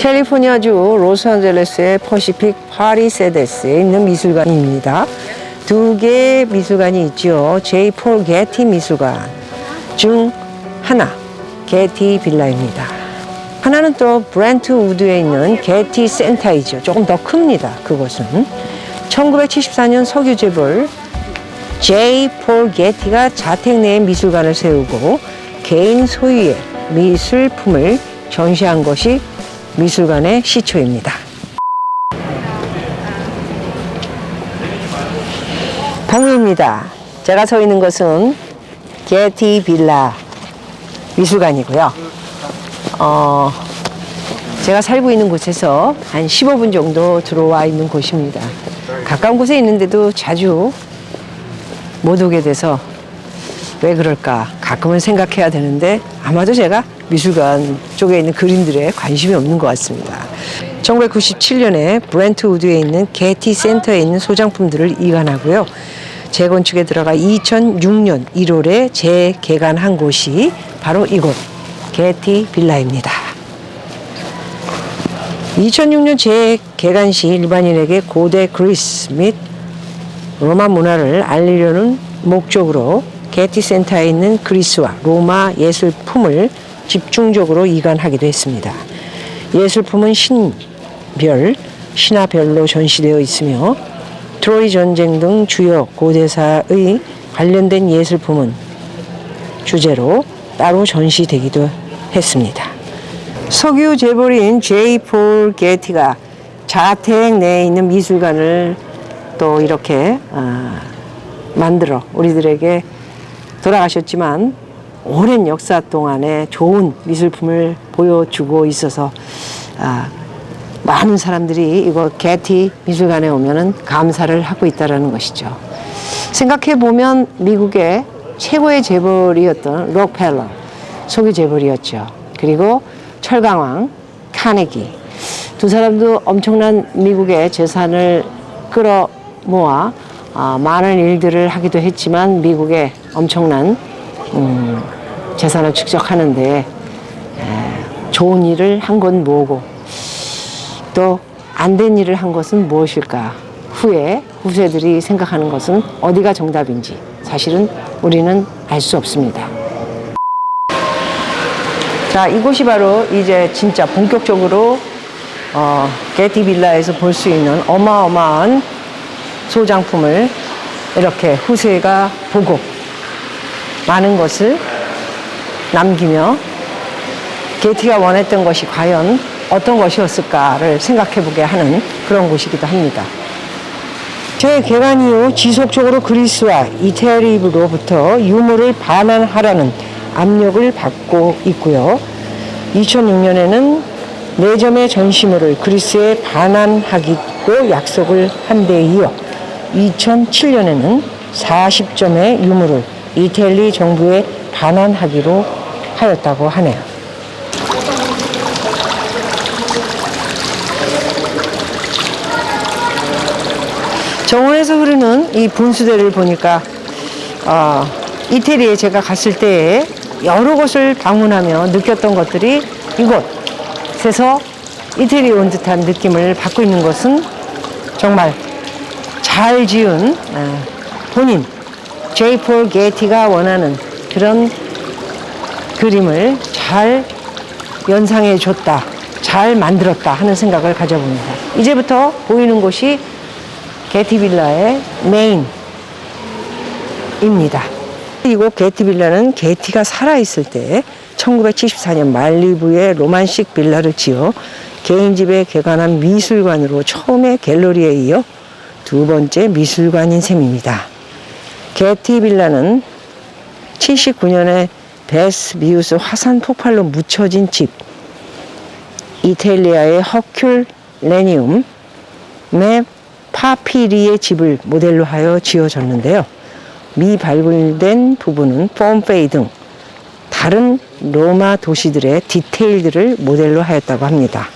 캘리포니아주 로스앤젤레스의 퍼시픽 파리세데스에 있는 미술관입니다. 두 개의 미술관이 있죠. 제이 폴 게티 미술관 중 하나, 게티 빌라입니다. 하나는 또 브렌트 우드에 있는 게티 센터이죠. 조금 더 큽니다. 그곳은 1974년 석유 재벌 제이 폴 게티가 자택 내에 미술관을 세우고 개인 소유의 미술품을 전시한 것이 미술관의 시초입니다. 방입니다. 제가 서 있는 것은 게티 빌라 미술관이고요. 어, 제가 살고 있는 곳에서 한 15분 정도 들어와 있는 곳입니다. 가까운 곳에 있는데도 자주 못 오게 돼서 왜 그럴까 가끔은 생각해야 되는데 아마도 제가 미술관 쪽에 있는 그림들에 관심이 없는 것 같습니다. 1997년에 브렌트 우드에 있는 게티 센터에 있는 소장품들을 이관하고요. 재건축에 들어가 2006년 1월에 재개관한 곳이 바로 이곳 게티 빌라입니다. 2006년 재개관 시 일반인에게 고대 그리스 및 로마 문화를 알리려는 목적으로 게티 센터에 있는 그리스와 로마 예술품을 집중적으로 이관하기도 했습니다. 예술품은 신별, 신화별로 전시되어 있으며 트로이 전쟁 등 주요 고대사의 관련된 예술품은 주제로 따로 전시되기도 했습니다. 석유 재벌인 제이 폴 게티가 자택 내에 있는 미술관을 또 이렇게 아, 만들어 우리들에게 돌아가셨지만 오랜 역사 동안에 좋은 미술품을 보여주고 있어서 아, 많은 사람들이 이거 게티 미술관에 오면은 감사를 하고 있다라는 것이죠. 생각해 보면 미국의 최고의 재벌이었던 록펠러 소유 재벌이었죠. 그리고 철강왕 카네기 두 사람도 엄청난 미국의 재산을 끌어 모아 아, 많은 일들을 하기도 했지만 미국의 엄청난 음, 재산을 축적하는데 에, 좋은 일을 한 건 뭐고 또 안 된 일을 한 것은 무엇일까 후에 후세들이 생각하는 것은 어디가 정답인지 사실은 우리는 알 수 없습니다. 자, 이곳이 바로 이제 진짜 본격적으로 어, 게티 빌라에서 볼 수 있는 어마어마한 소장품을 이렇게 후세가 보고 많은 것을 남기며 게티가 원했던 것이 과연 어떤 것이었을까를 생각해 보게 하는 그런 곳이기도 합니다. 재개관 이후 지속적으로 그리스와 이태리로부터 유물을 반환하라는 압력을 받고 있고요. 2006년에는 네 점의 전시물을 그리스에 반환하기로 약속을 한 데 이어 2007년에는 40점의 유물을 이태리 정부에 반환하기로 하였다고 하네요. 정원에서 흐르는 이 분수대를 보니까 어, 이태리에 제가 갔을 때에 여러 곳을 방문하며 느꼈던 것들이 이곳에서 이태리에 온 듯한 느낌을 받고 있는 것은 정말 잘 지은 어, 본인 제이 폴 게티가 원하는 그런 그림을 잘 연상해 줬다, 잘 만들었다 하는 생각을 가져봅니다. 이제부터 보이는 곳이 게티 빌라의 메인입니다. 이곳 게티 빌라는 게티가 살아있을 때 1974년 말리부의 로만식 빌라를 지어 개인 집에 개관한 미술관으로 처음에 갤러리에 이어 두 번째 미술관인 셈입니다. 게티 빌라는 79년에 베스비우스 화산 폭발로 묻혀진 집, 이탈리아의 허큘레니움의 파피리의 집을 모델로 하여 지어졌는데요. 미발굴된 부분은 폼페이 등 다른 로마 도시들의 디테일들을 모델로 하였다고 합니다.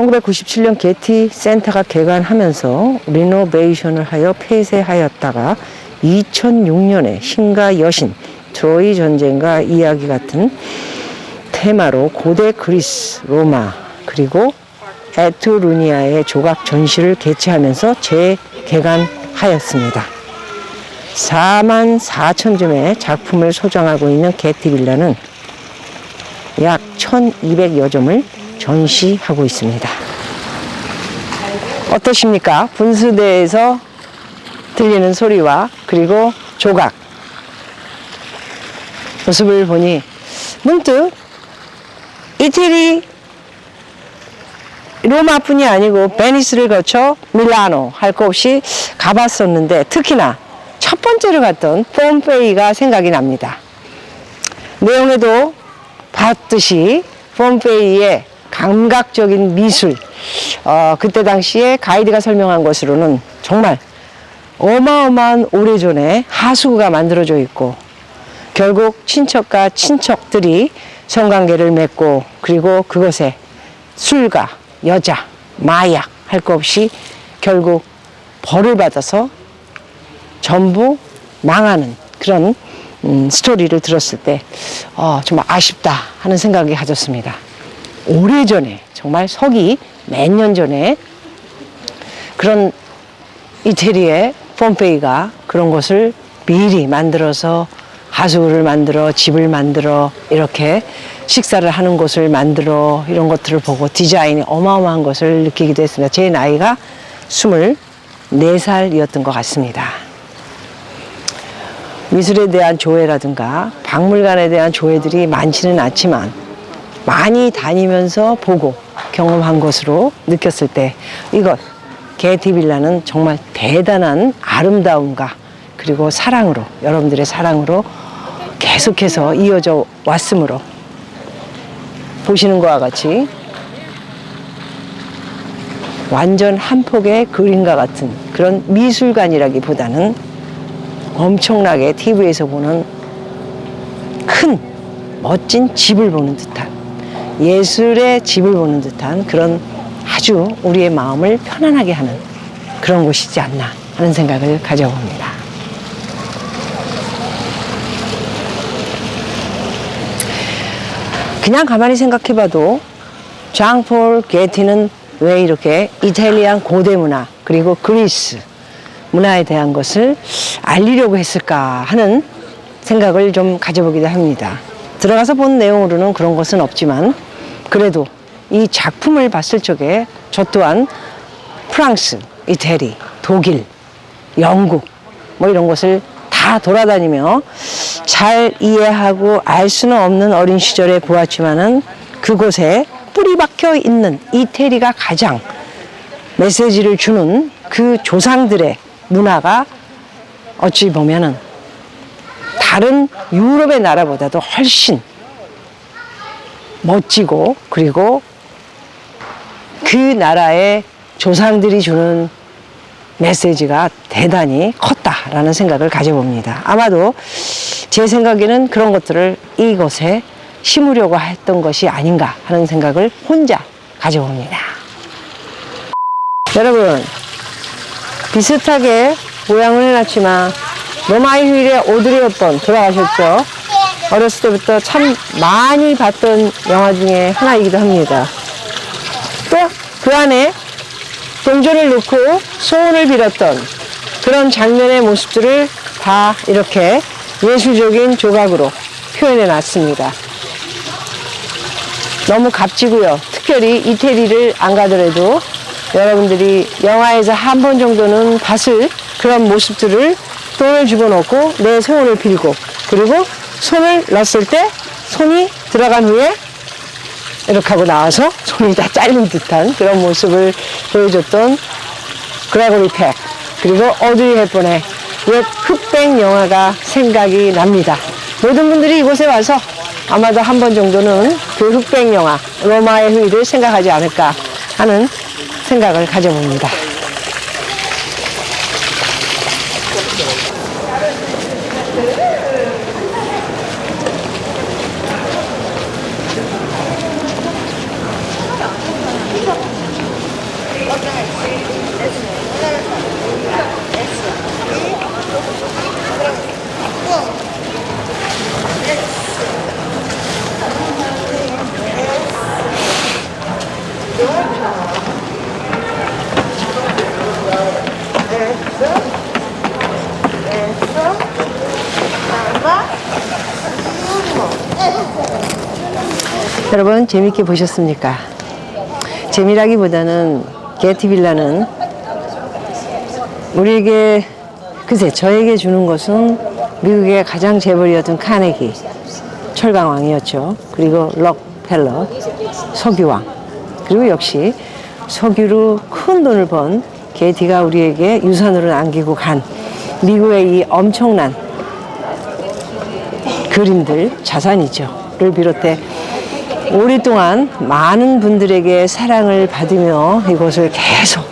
1997년 게티 센터가 개관하면서 리노베이션을 하여 폐쇄하였다가 2006년에 신과 여신 트로이 전쟁과 이야기 같은 테마로 고대 그리스, 로마, 그리고 에투루니아의 조각 전시를 개최하면서 재개관하였습니다. 4만 4천 점의 작품을 소장하고 있는 게티 빌라는 약 1200여 점을 전시하고 있습니다. 어떠십니까? 분수대에서 들리는 소리와 그리고 조각 모습을 보니 문득 이태리 로마뿐이 아니고 베니스를 거쳐 밀라노 할 것 없이 가봤었는데 특히나 첫 번째로 갔던 폼페이가 생각이 납니다. 내용에도 봤듯이 폼페이의 감각적인 미술 어, 그때 당시에 가이드가 설명한 것으로는 정말 어마어마한 오래전에 하수구가 만들어져 있고 결국 친척과 친척들이 성관계를 맺고 그리고 그것에 술과 여자, 마약 할 것 없이 결국 벌을 받아서 전부 망하는 그런 음, 스토리를 들었을 때 어, 아쉽다 하는 생각이 가졌습니다. 오래전에 정말 서기 몇 년 전에 그런 이태리의 폼페이가 그런 것을 미리 만들어서 하수구를 만들어 집을 만들어 이렇게 식사를 하는 곳을 만들어 이런 것들을 보고 디자인이 어마어마한 것을 느끼기도 했습니다. 제 나이가 24살이었던 것 같습니다. 미술에 대한 조회라든가 박물관에 대한 조회들이 많지는 않지만 많이 다니면서 보고 경험한 것으로 느꼈을 때 이것 게티빌라는 정말 대단한 아름다움과 그리고 사랑으로 여러분들의 사랑으로 계속해서 이어져 왔으므로 보시는 것과 같이 완전 한 폭의 그림과 같은 그런 미술관이라기보다는 엄청나게 TV에서 보는 큰 멋진 집을 보는 듯한 예술의 집을 보는 듯한 그런 아주 우리의 마음을 편안하게 하는 그런 곳이지 않나 하는 생각을 가져봅니다. 그냥 가만히 생각해봐도 장폴 게티는 왜 이렇게 이탈리안 고대 문화 그리고 그리스 문화에 대한 것을 알리려고 했을까 하는 생각을 좀 가져보기도 합니다. 들어가서 본 내용으로는 그런 것은 없지만 그래도 이 작품을 봤을 적에 저 또한 프랑스, 이태리, 독일, 영국 뭐 이런 곳을 다 돌아다니며 잘 이해하고 알 수는 없는 어린 시절에 보았지만은 그곳에 뿌리 박혀 있는 이태리가 가장 메시지를 주는 그 조상들의 문화가 어찌 보면은 다른 유럽의 나라보다도 훨씬 멋지고 그리고 그 나라의 조상들이 주는 메시지가 대단히 컸다라는 생각을 가져봅니다. 아마도 제 생각에는 그런 것들을 이곳에 심으려고 했던 것이 아닌가 하는 생각을 혼자 가져봅니다. 여러분, 비슷하게 모양을 해놨지만 로마의 휴일에 오드리 헵번 돌아가셨죠? 어렸을 때부터 참 많이 봤던 영화 중에 하나이기도 합니다. 또 그 안에 동전을 넣고 소원을 빌었던 그런 장면의 모습들을 다 이렇게 예술적인 조각으로 표현해 놨습니다. 너무 값지고요. 특별히 이태리를 안 가더라도 여러분들이 영화에서 한 번 정도는 봤을 그런 모습들을 돈을 집어넣고 내 소원을 빌고 그리고 손을 넣었을 때 손이 들어간 후에 이렇게 하고 나와서 손이 다 잘린 듯한 그런 모습을 보여줬던 그라고리 팩 그리고 어드리 헵번의 옛 흑백 영화가 생각이 납니다. 모든 분들이 이곳에 와서 아마도 한 번 정도는 그 흑백 영화 로마의 후일을 생각하지 않을까 하는 생각을 가져봅니다. 여러분 재밌게 보셨습니까? 재미라기보다는 게티 빌라는 우리에게 글쎄 저에게 주는 것은 미국의 가장 재벌이었던 카네기 철강왕이었죠. 그리고 록펠러 석유왕 그리고 역시 석유로 큰 돈을 번 게티가 우리에게 유산으로 남기고 간 미국의 이 엄청난 그림들 자산이죠.를 비롯해 오랫동안 많은 분들에게 사랑을 받으며 이것을 계속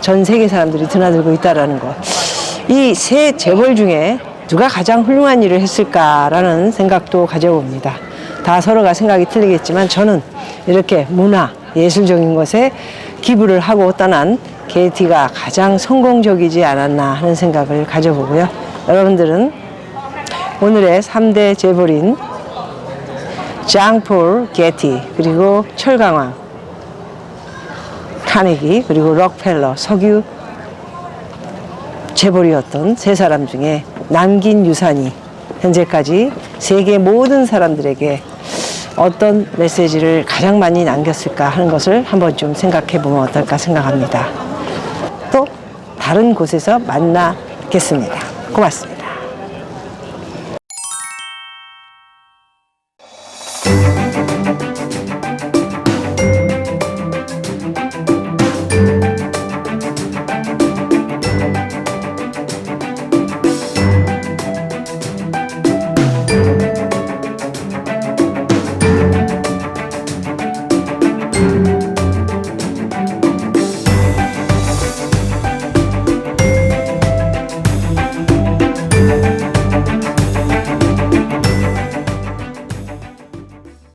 전 세계 사람들이 드나들고 있다라는 것. 이 세 재벌 중에 누가 가장 훌륭한 일을 했을까라는 생각도 가져봅니다. 다 서로가 생각이 틀리겠지만 저는 이렇게 문화, 예술적인 것에 기부를 하고 떠난 게티가 가장 성공적이지 않았나 하는 생각을 가져보고요. 여러분들은 오늘의 3대 재벌인 장폴 게티 그리고 철강왕 카네기 그리고 록펠러 석유 재벌이었던 세 사람 중에 남긴 유산이 현재까지 세계 모든 사람들에게 어떤 메시지를 가장 많이 남겼을까 하는 것을 한번 좀 생각해 보면 어떨까 생각합니다. 또 다른 곳에서 만나겠습니다. 고맙습니다.